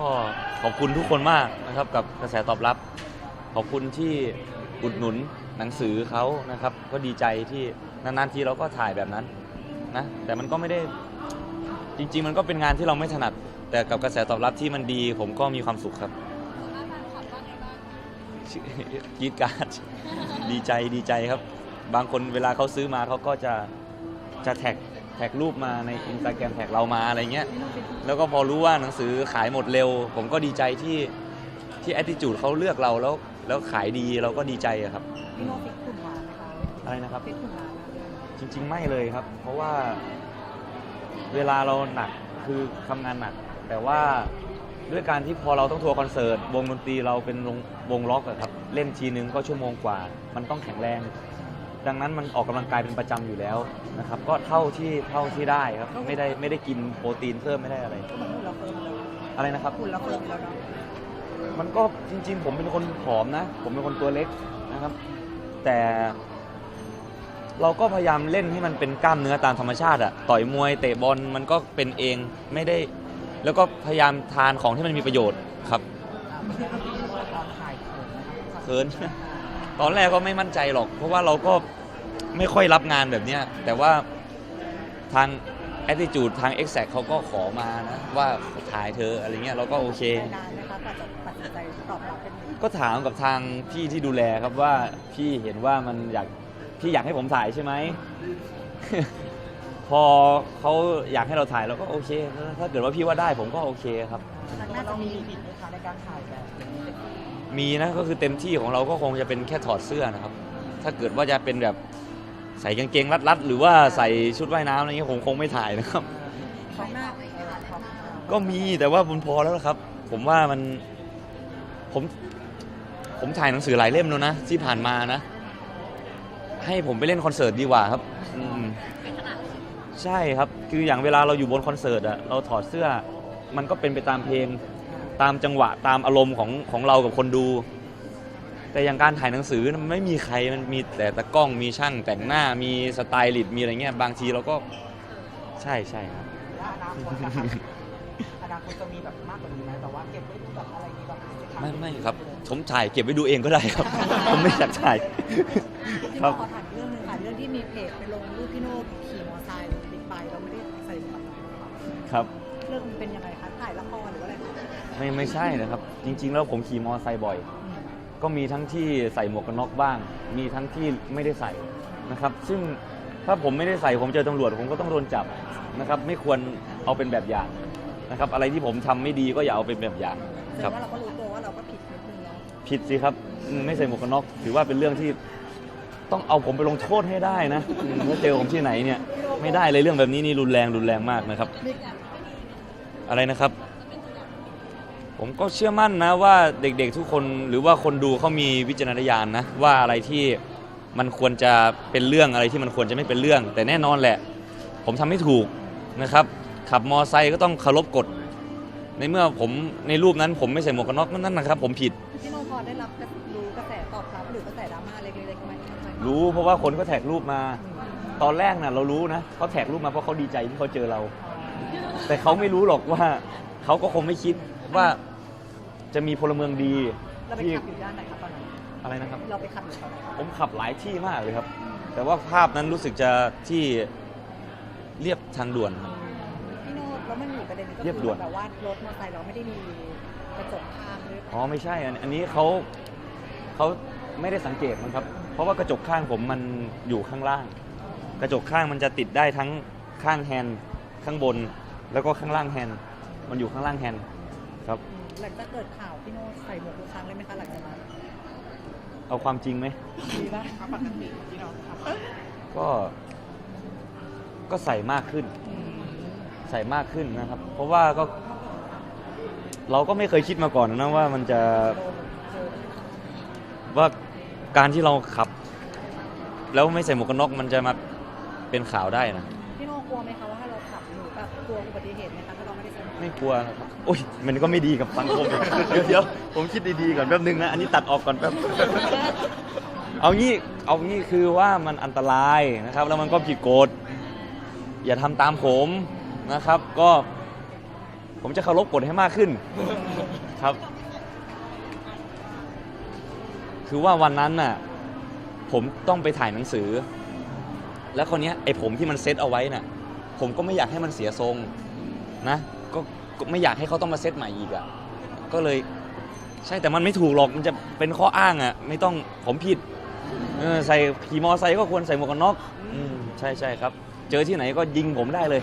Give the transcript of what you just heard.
ก็ขอบคุณทุกคนมากนะครับกับกระแสตอบรับ ขอบคุณที่อุดหนุนหนังสือเขานะครับ ก็ดีใจที่นานๆทีเราก็ถ่ายแบบนั้นนะแต่มันก็ไม่ได้จริง ๆ มันก็เป็นงานที่เราไม่ถนัด แต่กับกระแสตอบรับที่มันดี ผมก็มีความสุขครับกรีดการารดีใจดีใจครับ บางคนเวลาเขาซื้อมาเขาก็จะจะแท็ก แท็กรูปมาในอินสตาแกรมแท็กเรามาอะไรเงี้ย แล้วก็พอรู้ว่าหนังสือขายหมดเร็ว ผมก็ดีใจที่ที่ attitude เขาเลือกเราแล้ว แล้วขายดีเราก็ดีใจอะครับ พี่โน้ตฟิกกลุ่มหวานไหมคะอะไรนะครับ ฟิกกลุ่มหวานนะจริง ๆ ไม่เลยครับ เพราะว่าเวลาเราหนักคือทำงานหนัก แต่ว่าด้วยการที่พอเราต้องทัวร์คอนเสิร์ตวงดนตรีเราเป็นวงวงล็อกอะครับ เล่นทีนึงก็ชั่วโมงกว่า มันต้องแข็งแรง ดังนั้นมันออกกำลังกายเป็นประจำอยู่แล้วนะครับ ก็เท่าที่เท่าที่ได้ครับ ไม่ได้ไม่ได้กินโปรตีนเพิ่มไม่ได้อะไร ก็เหมือนหุ่นเราเฟิร์มเลยอะไรนะครับหุ่นเราเฟิร์มแล้วเนาะมันก็จริง ๆ ผมเป็นคนผอมนะ ผมเป็นคนตัวเล็กนะครับ แต่เราก็พยายามเล่นให้มันเป็นกล้ามเนื้อตามธรรมชาติอะต่อยมวยเตะบอลมันก็เป็นเองไม่ได้ แล้วก็พยายามทานของที่มันมีประโยชน์ครับตอนถ่ายเขินนะครับเขิน ตอนแรกก็ไม่มั่นใจหรอก เพราะว่าเราก็ไม่ค่อยรับงานแบบเนี้ยแต่ว่าทาง attitude ทาง exact เขาก็ขอมานะว่าถ่ายเธออะไรเงี้ยเราก็โอเค นานนะคะกว่าจะตัดสินใจตอบรับเป็น ก็ถามกับทางพี่ที่ดูแลครับว่าพี่เห็นว่ามันอยากพี่อยากให้ผมถ่ายใช่ไหม พอเขาอยากให้เราถ่ายเราก็โอเค ถ้าเกิดว่าพี่ว่าได้ผมก็โอเคครับน่าจะมีผิดไหมคะในการถ่ายแบบนี้ มีนะก็คือเต็มที่ของเราก็คงจะเป็นแค่ถอดเสื้อนะครับ ถ้าเกิดว่าจะเป็นแบบใส่กางเกงรัดๆหรือว่าใส่ชุดว่ายน้ำอะไรเงี้ยผมคงไม่ถ่ายนะครับเขาหน้าเออเขาก็มีแต่ว่ามันพอแล้วครับ ผมว่ามันผมผมถ่ายหนังสือหลายเล่มแล้วนะที่ผ่านมานะ ให้ผมไปเล่นคอนเสิร์ตดีกว่าครับอืมใช่ครับ คืออย่างเวลาเราอยู่บนคอนเสิร์ตอะเราถอดเสื้อ มันก็เป็นไปตามเพลง ตามจังหวะตามอารมณ์ของของเรากับคนดู แต่อย่างการถ่ายหนังสือมันไม่มีใครมันมีแต่ตะกล้องมีช่างแต่งหน้ามีสไตลิสต์มีอะไรเงี้ยบางทีเราก็ใช่ใช่ครับและอนาคตนะคะอนาคตจะมีแบบมากกว่านี้ไหมแบบว่าเก็บไว้ดูแบบอะไรนี้แบบไม่ไม่ครับผมถ่ายเก็บไว้ดูเองก็ได้ครับ ผมไม่อยากถ่ายพี่ครัโน้บขอถามเรื่องหนึงค่ะ เรื่องที่มีเพจไปลงรูปพี่โน้ขี่มอเตอร์ไซค์บิ๊กไบค์เราไม่ได้ใส่หมวกกันน็อกครับ เรื่องมันเป็นยังไง ไรคะไม่ไม่ใช่นะครับ จริง ๆ แล้วผมขี่มอเตอร์ไซค์บ่อยอืมก็มีทั้งที่ใส่หมวกกันน็อกบ้าง มีทั้งที่ไม่ได้ใส่นะครับ ซึ่งถ้าผมไม่ได้ใส่ผมเจอตำรวจผมก็ต้องโดนจับนะครับ ไม่ควรเอาเป็นแบบอย่างนะครับ อะไรที่ผมทำไม่ดีก็อย่าเอาเป็นแบบอย่างแสคดรับงว่าเราก็รู้ตัวว่าเราก็ผิดนิดนึงเนาะผิดสิครับอืมไม่ใส่หมวกกันน็อกถือว่าเป็นเรื่องที่ต้องเอาผมไปลงโทษให้ได้นะอืมเมื่อเจอผมที่ไหนเนี่ย ไม่ได้เลยเรื่องแบบนี้นี่รุนแรงรุนแรงมากนะครับ อะไรนะครับ ผมก็เชื่อมั่นนะว่าเด็กๆทุกคนหรือว่าคนดูเขามีวิจารณญาณนะว่าอะไรที่มันควรจะเป็นเรื่องอะไรที่มันควรจะไม่เป็นเรื่อง แต่แน่นอนแหละ ผมทำไม่ถูกนะครับ ขับมอไซค์ก็ต้องเคารพกฎในเมื่อผมในรูปนั้นผมไม่ใส่หมวกกันน็อกนั่นนะครับ ผมผิด พี่โนพอได้รับกระรู้กระแสตอบรับหรือกระแสดราม่าเล็กๆไหมรู้เพราะว่าคนก็แท็กรูปมา ตอนแรกน่ะเรารู้นะเขาแท็กรูปมาเพราะเขาดีใจที่เขาเจอเรา แต่เขาไม่รู้หรอกว่าเขาก็คงไม่คิด ว่าจะมีพลเมืองดีเราไปที่ขับอยู่ด้านไหนคะตอนนั้นอะไรนะครับ เราไปขับอยู่แถวไหนคะผมขับหลายที่มากเลยครับ แต่ว่าภาพนั้นรู้สึกจะที่เรียบทางด่วนครับ พี่โนแล้วมันมีประเด็นนึงก็เรียบด่วน แบบว่ารถมอเตอร์ไซค์เราไม่ได้มีกระจกข้างด้วยอ๋อไม่ใช่อันอันนี้เขาเขาไม่ได้สังเกตมั้งครับ เพราะว่ากระจกข้างผมมันอยู่ข้างล่าง กระจกข้างมันจะติดได้ทั้งข้างแฮนด์ข้างบน แล้วก็ข้างล่างแฮนด์มันอยู่ข้างล่างแฮนด์ ครับ หลังจากเกิดข่าวพี่โนใส่หมวกทุกครั้งเลยไหมคะหลังจากนั้นเอาความจริงไหมดีป่ะปกติพี่โนครับก็ ก็ใส่มากขึ้นใส่มากขึ้นนะครับ เพราะว่าก็ เราก็ไม่เคยคิดมาก่อนนะว่ามันจะว่าการที่เราขับ แล้วไม่ใส่หมวกกันน็อกมันจะมาเป็นข่าวได้นะ พี่โนกลัวไหมคะว่าถ้าเราขับหนูแบบกลัวอุบัติเหตุไหมคะถ้าเรา ไม่ได้ใส่หมวกไม่กลัวนะครับโอ้ยมันก็ไม่ดีกับสังคมเดี๋ยวเดี๋ยวผมคิดดีๆก่อนแป๊บนึงนะ อันนี้ตัดออกก่อนแป๊บ เอางี้ เอางี้คือว่ามันอันตรายนะครับ แล้วมันก็ผิดกฎ อย่าทำตามผมนะครับ ก็ ผมจะเคารพกฎให้มากขึ้นครับ คือว่าวันนั้นน่ะ ผมต้องไปถ่ายหนังสือ แล้วคนนี้ยไอ้ผมที่มันเซตเอาไว้น่ะ ผมก็ไม่อยากให้มันเสียทรงนะ ก็ก็ไม่อยากให้เขาต้องมาเซตใหม่อีกอะ่ะก็เลย ใช่แต่มันไม่ถูกหรอกมันจะเป็นข้ออ้างอะ่ะ ไม่ต้องผมผิดเออใส่ขี่มอไซค์ก็ควรใส่หมวกกันน็อกอืมใช่ใช่ครับ เจอที่ไหนก็ยิงผมได้เลย